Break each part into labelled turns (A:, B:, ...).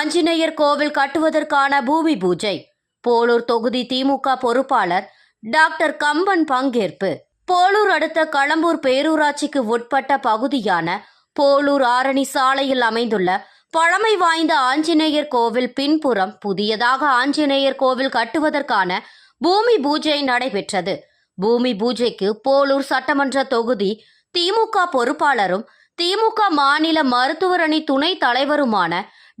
A: ஆஞ்சநேயர் கோவில் கட்டுவதற்கான பூமி பூஜை. போலூர் தொகுதி திமுக பொறுப்பாளர் டாக்டர் கம்பன் பங்கேற்பு. போலூர் அடுத்த களம்பூர் பேரூராட்சிக்கு உட்பட்ட பகுதியான போலூர் ஆரணி சாலையில் அமைந்துள்ள பழமை வாய்ந்த ஆஞ்சநேயர் கோவில் பின்புறம் புதியதாக ஆஞ்சநேயர் கோவில் கட்டுவதற்கான பூமி பூஜை நடைபெற்றது. பூமி பூஜைக்கு போலூர் சட்டமன்ற தொகுதி திமுக பொறுப்பாளரும் திமுக மாநில மருத்துவரணி துணைத் தலைவருமான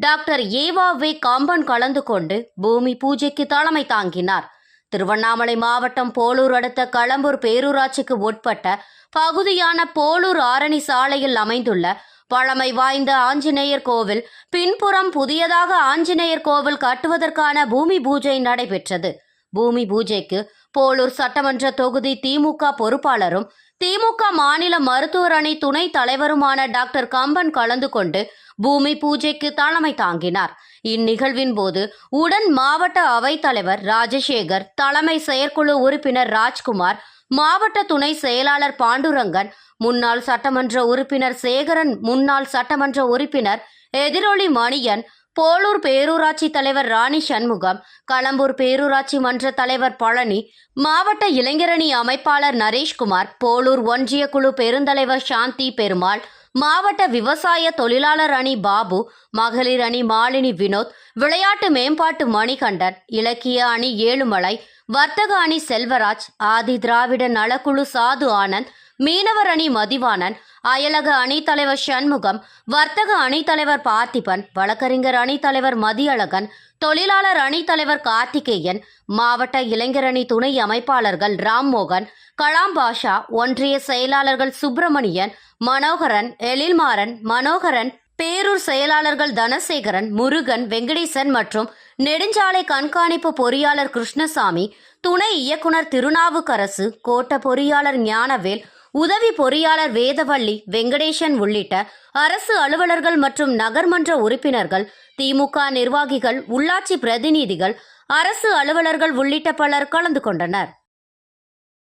A: டாக்டர் ஏவா வே காம்பன் கலந்து கொண்டு பூமி பூஜைக்கு தலைமை தாங்கினார். திருவண்ணாமலை மாவட்டம் போலூர் அடுத்த களம்பூர் பேரூராட்சிக்கு உட்பட்ட பகுதியான போலூர் ஆரணி சாலையில் அமைந்துள்ள பழமை வாய்ந்த ஆஞ்சநேயர் கோவில் பின்புறம் புதியதாக ஆஞ்சநேயர் கோவில் கட்டுவதற்கான பூமி பூஜை நடைபெற்றது. பூமி பூஜைக்கு போலூர் சட்டமன்ற தொகுதி திமுக பொறுப்பாளரும் திமுக மாநில மருத்துவர் அணி துணை தலைவருமான டாக்டர் கம்பன் கலந்து கொண்டு பூமி பூஜைக்கு தலைமை தாங்கினார். இந்நிகழ்வின் போது உடன் மாவட்ட அவைத்தலைவர் ராஜசேகர் தலைமை செயற்குழு உறுப்பினர் ராஜ்குமார் மாவட்ட துணை செயலாளர் பாண்டுரங்கன் முன்னாள் சட்டமன்ற உறுப்பினர் சேகரன் முன்னாள் சட்டமன்ற உறுப்பினர் எதிரொலி மணியன் போலூர் பேரூராட்சி தலைவர் ராணி சண்முகம் களம்பூர் பேரூராட்சி மன்ற தலைவர் பழனி மாவட்ட இளைஞரணி அமைப்பாளர் நரேஷ்குமார் போலூர் ஒன்றிய குழு பெருந்தலைவர் சாந்தி பெருமாள் மாவட்ட விவசாய தொழிலாளர் அணி பாபு மகளிர் அணி மாலினி வினோத் விளையாட்டு மேம்பாட்டு மணிகண்டன் இலக்கிய அணி ஏழுமலை வர்த்தக அணி செல்வராஜ் ஆதி திராவிட நலக்குழு சாது ஆனந்த் மீனவர் அணி மதிவாணன் அயலக அணித்தலைவர் சண்முகம் வர்த்தக அணித்தலைவர் பார்த்திபன் வழக்கறிஞர் அணித்தலைவர் மதியழகன் தொழிலாளர் அணித்தலைவர் கார்த்திகேயன் மாவட்ட இளைஞரணி துணை அமைப்பாளர்கள் ராம்மோகன் கலாம் பாஷா ஒன்றிய செயலாளர்கள் சுப்பிரமணியன் மனோகரன் எழில்மாறன் மனோகரன் பேரூர் செயலாளர்கள் தனசேகரன் முருகன் வெங்கடேசன் மற்றும் நெடுஞ்சாலை கண்காணிப்பு பொறியாளர் கிருஷ்ணசாமி துணை இயக்குனர் திருநாவுக்கரசு கோட்ட பொறியாளர் ஞானவேல் உதவி பொறியாளர் வேதவள்ளி வெங்கடேசன் உள்ளிட்ட அரசு அலுவலர்கள் மற்றும் நகர்மன்ற உறுப்பினர்கள் திமுக நிர்வாகிகள் உள்ளாட்சி பிரதிநிதிகள் அரசு அலுவலர்கள் உள்ளிட்ட பலர் கலந்து கொண்டனர்.